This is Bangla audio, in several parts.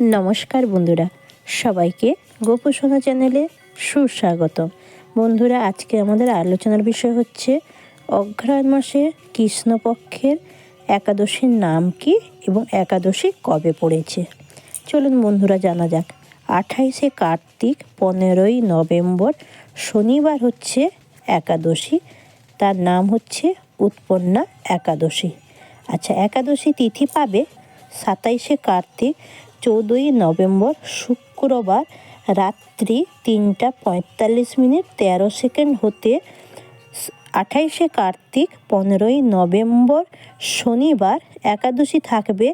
নমস্কার বন্ধুরা, সবাইকে গোপসোনা চ্যানেলে সুস্বাগত। বন্ধুরা, আজকে আমাদের আলোচনার বিষয় হচ্ছে অঘ্রায়ণ মাসে কৃষ্ণপক্ষের একাদশীর নাম কি এবং একাদশী কবে পড়েছে? চলুন বন্ধুরা, জানা যাক। আঠাইশে কার্তিক, পনেরোই নভেম্বর, শনিবার হচ্ছে একাদশী, তার নাম হচ্ছে উৎপন্না একাদশী। আচ্ছা একাদশী তিথি পাবে সাতাইশে কার্তিক চৌদ্দই নভেম্বর শুক্রবার রাত্রি তিনটা পঁয়তাল্লিশ মিনিট তেরো সেকেন্ড হতে আঠাইশে কার্তিক পনেরোই নভেম্বর শনিবার একাদশী থাকবে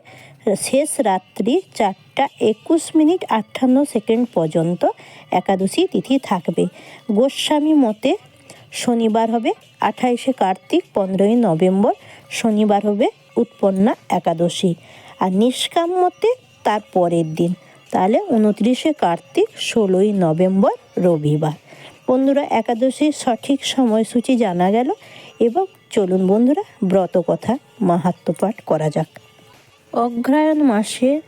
শেষ রাত্রি চারটা একুশ মিনিট আটান্ন সেকেন্ড পর্যন্ত একাদশী তিথি থাকবে। গোস্বামী মতে শনিবার হবে, আঠাইশে কার্তিক পনেরোই নভেম্বর শনিবার হবে উৎপন্না একাদশী। আর নিষ্কাম মতে তার পরের দিন। তাহলে উনত্রিশে কার্তিক, ষোলোই নভেম্বর, রবিবার। বন্ধুরা, একাদশীর সঠিক সময়সূচি জানা গেল এবং চলুন বন্ধুরা ব্রত কথা মাহাত্ম পাঠ করা যাক। অগ্রায়ণ মাসে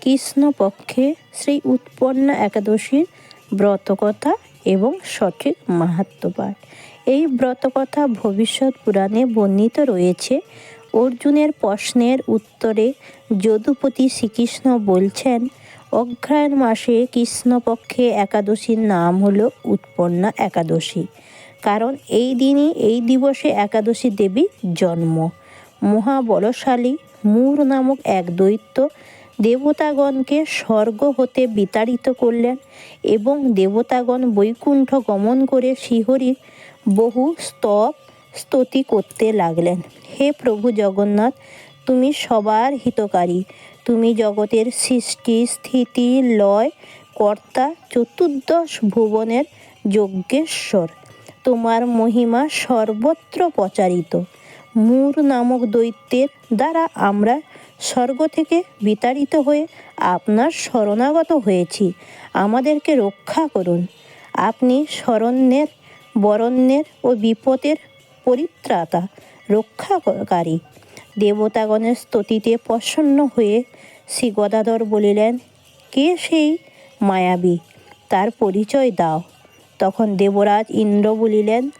কৃষ্ণপক্ষে শ্রী উৎপন্না একাদশীর ব্রতকথা এবং সঠিক মাহাত্ম পাঠ। এই ব্রতকথা ভবিষ্যৎ পুরাণে বর্ণিত রয়েছে। অর্জুনের প্রশ্নের উত্তরে যদুপতি শ্রীকৃষ্ণ বলছেন অগ্রায়ণ মাসে কৃষ্ণপক্ষে একাদশীর নাম হলো উৎপন্না একাদশী। কারণ এই দিনই, এই দিবসে একাদশী দেবী জন্ম। মহাবলশালী মূর নামক এক দৈত্য দেবতাগণকে স্বর্গ হতে বিতাড়িত করলেন এবং দেবতাগণ বৈকুণ্ঠ গমন করে শিহরির বহু স্তব স্তুতি করতে লাগলেন। হে প্রভু জগন্নাথ, তুমি সবার হিতকারী। তুমি জগতের সৃষ্টি, স্থিতি, লয়, কর্তা, চতুর্দশ ভুবনের যজ্ঞেশ্বর। তোমার মহিমা সর্বত্র প্রচারিত। মূর নামক দৈত্যের দ্বারা আমরা স্বর্গ থেকে বিতাড়িত হয়ে আপনার শরণাগত হয়েছি। আমাদেরকে রক্ষা করুন। আপনি শরণ্যের, বরণ্যের ও বিপদের পরিত্রাতা, রক্ষাকারী। দেবতাগণের স্তুতিতে প্রসন্ন হয়ে শ্রী গদাধর বলিলেন, কে সেই মায়াবী? তার পরিচয় দাও। তখন দেবরাজ ইন্দ্র বলিলেন,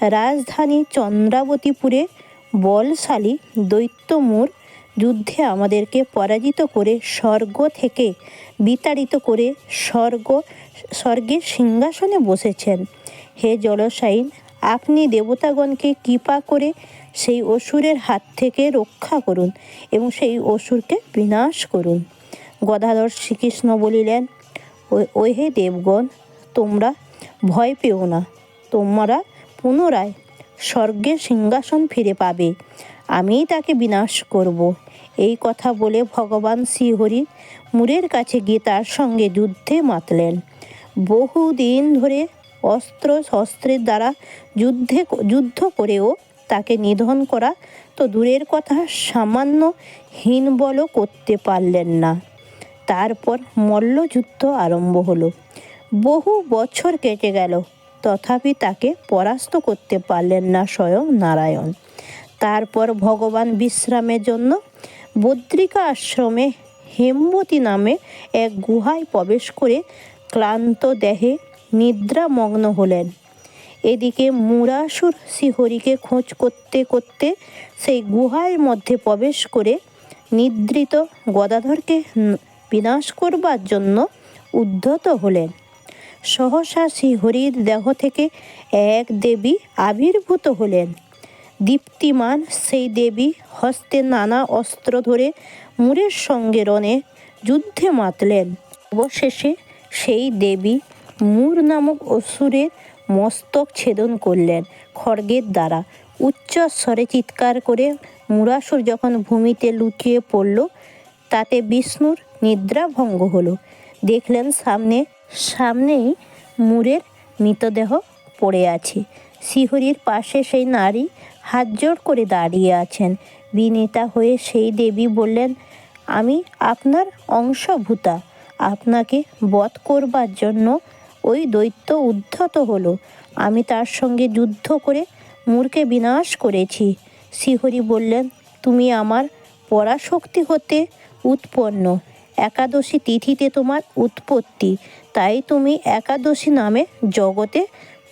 রাজধানী চন্দ্রাবতীপুরে বলশালী দৈত্যমূর যুদ্ধে আমাদেরকে পরাজিত করে স্বর্গ থেকে বিতাড়িত করে স্বর্গ, স্বর্গের সিংহাসনে বসেছেন। হে জলসাইন আপনি দেবতাগণকে কৃপা করে সেই অসুরের হাত থেকে রক্ষা করুন এবং সেই অসুরকে বিনাশ করুন। গদাধর শ্রীকৃষ্ণ বলিলেন ওই হে দেবগণ, তোমরা ভয় পেও না। তোমরা পুনরায় স্বর্গের সিংহাসন ফিরে পাবে। আমিই তাকে বিনাশ করব। এই কথা বলে ভগবান শ্রীহরি মুরের কাছে গিয়ে তার সঙ্গে যুদ্ধে মাতলেন। বহুদিন ধরে অস্ত্র শস্ত্রের দ্বারা যুদ্ধে যুদ্ধ করেও তাকে নিধন করা। তো দূরের কথা, সামান্য হীনবলও করতে পারলেন না। তারপর মল্লযুদ্ধ আরম্ভ হলো। বহু বছর কেটে গেল, তথাপি তাকে পরাস্ত করতে পারলেন না স্বয়ং নারায়ণ। তারপর ভগবান বিশ্রামের জন্য বদ্রিকা আশ্রমে হেমবতী নামে এক গুহায় প্রবেশ করে ক্লান্ত দেহে নিদ্রামগ্ন হলেন। এদিকে মুরাসুর শ্রীহরিকে খোঁজ করতে করতে সেই গুহার মধ্যে প্রবেশ করে নিদ্রিত গদাধরকে বিনাশ করবার জন্য উদ্ধত হলেন। সহসা শ্রীহরির দেহ থেকে এক দেবী আবির্ভূত হলেন। দীপ্তিমান সেই দেবী হস্তে নানা অস্ত্র ধরে মুরের সঙ্গে রণে যুদ্ধে মাতলেন। অবশেষে সেই দেবী মূর নামক অসুরের মস্তক ছেদন করলেন খড়গের দ্বারা। উচ্চ স্বরে চিৎকার করে মুরাসুর যখন ভূমিতে লুটিয়ে পড়ল, তাতে বিষ্ণুর নিদ্রা ভঙ্গ হলো। দেখলেন সামনে, সামনেই মুরের মৃতদেহ পড়ে আছে। শিহরির পাশে সেই নারী হাত জোর করে দাঁড়িয়ে আছেন। বিনীতা হয়ে সেই দেবী বললেন, আমি আপনার অংশভূতা। আপনাকে বধ করবার জন্য ওই দৈত্য উদ্ধত হলো। আমি তার সঙ্গে যুদ্ধ করে মূর্কে বিনাশ করেছি। শ্রীহরি বললেন, তুমি আমার পরাশক্তি হতে উৎপন্ন। একাদশী তিথিতে তোমার উৎপত্তি। তাই তুমি একাদশী নামে জগতে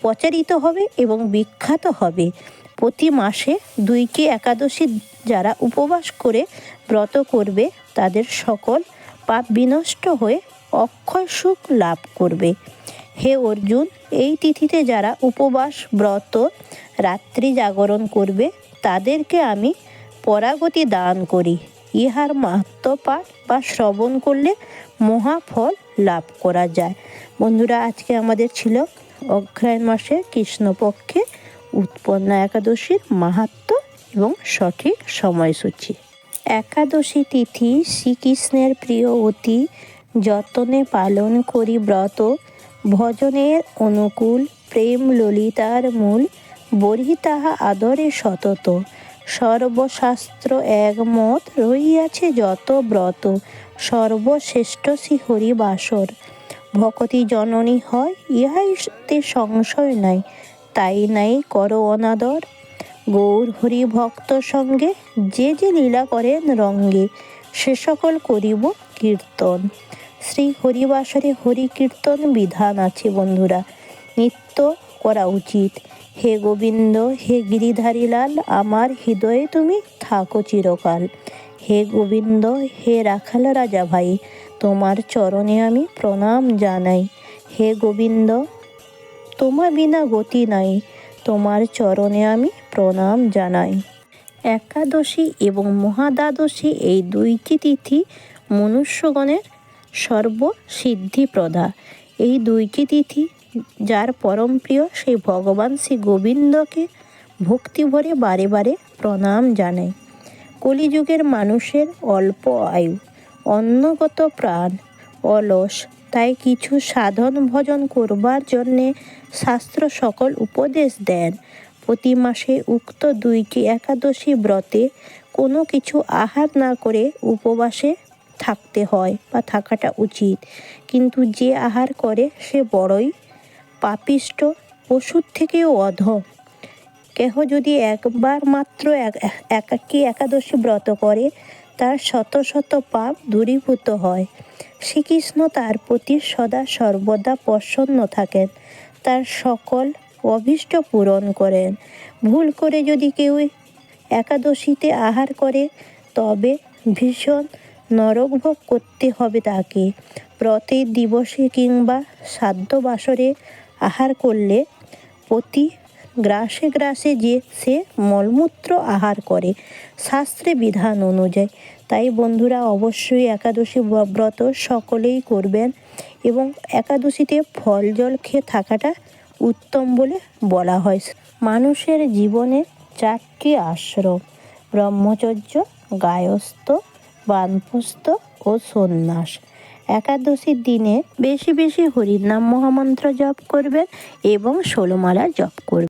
প্রচারিত হবে এবং বিখ্যাত হবে। প্রতি মাসে দুইটি একাদশী যারা উপবাস করে ব্রত করবে, তাদের সকল পাপ বিনষ্ট হয়ে অক্ষয় সুখ লাভ করবে। হে অর্জুন, এই তিথিতে যারা উপবাস, ব্রত, রাত্রি জাগরণ করবে, তাদেরকে আমি পরাগতি দান করি। ইহার মাহাত্ম পাঠ বা শ্রবণ করলে মহাফল লাভ করা যায়। বন্ধুরা, আজকে আমাদের ছিল অগ্রায়ণ মাসে কৃষ্ণপক্ষে উৎপন্ন একাদশীর মাহাত্ম এবং সঠিক সময়সূচি। একাদশী তিথি শ্রীকৃষ্ণের প্রিয় অতি, যতনে পালন করি ব্রত ভজনের অনুকূল প্রেম ললিতার মূল বরি তাহা আদরে সতত। সর্বশাস্ত্র একমত রহিয়াছে যত ব্রত, সর্বশ্রেষ্ঠ শ্রী হরিবাসর। ভকতি জননী হয় ইহাইতে সংশয় নাই, তাই নাই কর অনাদর। গৌর হরি ভক্ত সঙ্গে যে যে লীলা করেন রঙ্গে, সে সকল করিব কীর্তন। শ্রী হরিবাসরে হরি কীর্তন বিধান আছে বন্ধুরা। নিত্য করা উচিত। হে গোবিন্দ, হে গিরিধারীলাল, আমার হৃদয়ে তুমি থাকো চিরকাল। হে গোবিন্দ, হে রাখাল রাজা ভাই, তোমার চরণে আমি প্রণাম জানাই। হে গোবিন্দ, তোমার বিনা গতি নাই, তোমার চরণে আমি প্রণাম জানাই। একাদশী এবং মহাদ্বাদশী এই দুইটি তিথি মনুষ্যগণের সর্বসিদ্ধিপ্রদা। এই দুইটি তিথি, যার পরম প্রিয় সেই ভগবান শ্রী গোবিন্দকে ভক্তি ভরে বারে বারে প্রণাম জানাই কলিযুগের মানুষের অল্প আয়ু, অন্নগত প্রাণ, অলস, তাই কিছু সাধন ভজন করবার জন্যে শাস্ত্র সকল উপদেশ দেন। প্রতি মাসে উক্ত দুইটি একাদশী ব্রতে কোনো কিছু আহার না করে উপবাসে থাকতে হয় বা থাকাটা উচিত। কিন্তু যে আহার করে সে বড়ই পাপিষ্ট পশুর থেকেও অধম কেহ যদি একবার মাত্র এক, একাকী একাদশী ব্রত করে, তার শত শত পাপ দূরীভূত হয়। শ্রীকৃষ্ণ তার প্রতি সদা সর্বদা প্রসন্ন থাকেন। তার সকল অভীষ্ট পূরণ করেন। ভুল করে যদি কেউ একাদশীতে আহার করে, তবে ভীষণ নরকভোগ করতে হবে তাকে। ব্রতের দিবসে কিংবা সাধ্য বাসরে আহার করলে প্রতি গ্রাসে গ্রাসে যে সে মলমূত্র আহার করে, শাস্ত্রে বিধান অনুযায়ী। তাই বন্ধুরা, অবশ্যই একাদশী ব্রত সকলেই করবেন এবং একাদশীতে ফল জল খেয়ে থাকাটা উত্তম বলে বলা হয়। মানুষের জীবনে চারটি আশ্রম ব্রহ্মচর্য, গায়স্থ বানপ্রস্থ ও সন্ন্যাস। একাদশীর দিনে বেশি বেশি হরিনাম মহামন্ত্র জপ করবেন এবং ষোলোমালা জপ করবেন।